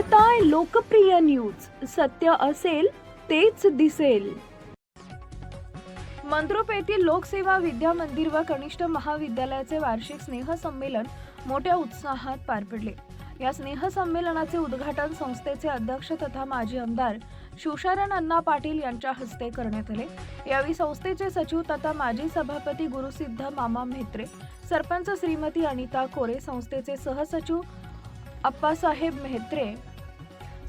काय लोकप्रिय न्यूज. सत्य असेल तेच दिसेल. मंद्रुप येथील लोकसेवा विद्या मंदिर व कनिष्ठ महाविद्यालयाचे वार्षिक स्नेहसंमेलन मोठ्या उत्साहात पार पडले. या स्नेहसंमेलनाचे उद्घाटन संस्थेचे अध्यक्ष तथा माजी आमदार शिवशरण अण्णा पाटील यांच्या हस्ते करण्यात आले. यावेळी संस्थेचे सचिव तथा माजी सभापती गुरुसिद्ध मामा म्हेत्रे सरपंच श्रीमती अनिता कोरे संस्थेचे सहसचिव अप्पासाहेब मेहत्रे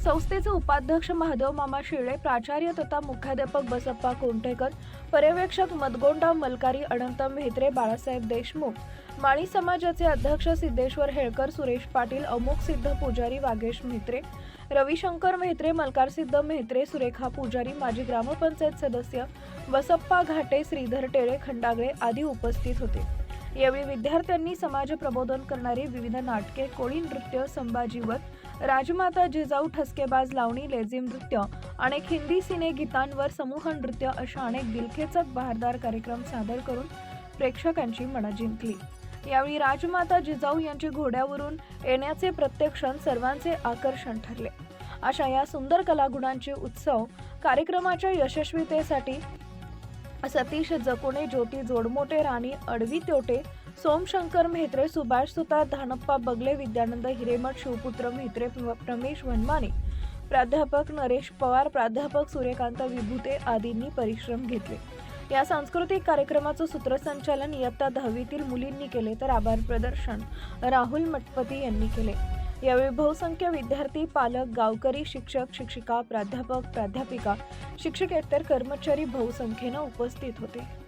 संस्थेचे उपाध्यक्ष महादेव मामा शिळे प्राचार्य तथा मुख्याध्यापक बसप्पा कोंठेकर पर्यवेक्षक मदगोंडा मलकारी अनंत म्हेत्रे बाळासाहेब देशमुख माळी समाजाचे अध्यक्ष सिद्धेश्वर हेळकर सुरेश पाटील अमुक सिद्ध पुजारी वागेश म्हेत्रे रविशंकर म्हेत्रे मलकार सिद्ध म्हेत्रे सुरेखा पुजारी माजी ग्रामपंचायत सदस्य बसप्पा घाटे श्रीधर टेळे खंडागळे आदी उपस्थित होते. यावेळी विद्यार्थ्यांनी समाज प्रबोधन करणारी विविध नाटके कोळी नृत्य संभाजीवत राजमाता जिजाऊ ठसकेबाज लावणी लेझिम नृत्य अनेक हिंदी सिने गीतांवर समूह नृत्य अशा अनेक दिलखेचक बहारदार कार्यक्रम सादर करून प्रेक्षकांची मनं जिंकली. यावेळी राजमाता जिजाऊ यांचे घोड्यावरून येण्याचे प्रत्येक क्षण सर्वांचे आकर्षण ठरले. अशा या सुंदर कलागुणांचे उत्सव कार्यक्रमाच्या यशस्वीतेसाठी सतीश जकोणे ज्योती जोडमोटे राणी अडवी त्योटे सोमशंकर म्हेत्रे सुभाष सुतार धानप्पा बगले विद्यानंद हिरेमठ शिवपुत्र म्हेत्रे प्रमेश वनमाने प्राध्यापक नरेश पवार प्राध्यापक सूर्यकांत विभूते आदींनी परिश्रम घेतले. या सांस्कृतिक कार्यक्रमाचं सूत्रसंचालन इयत्ता दहावीतील मुलींनी केले तर आभार प्रदर्शन राहुल मटपती यांनी केले. यावेळी बहुसंख्य विद्यार्थी पालक गावकरी शिक्षक शिक्षिका प्राध्यापक प्राध्यापिका शिक्षकेतर कर्मचारी बहुसंख्येनं उपस्थित होते.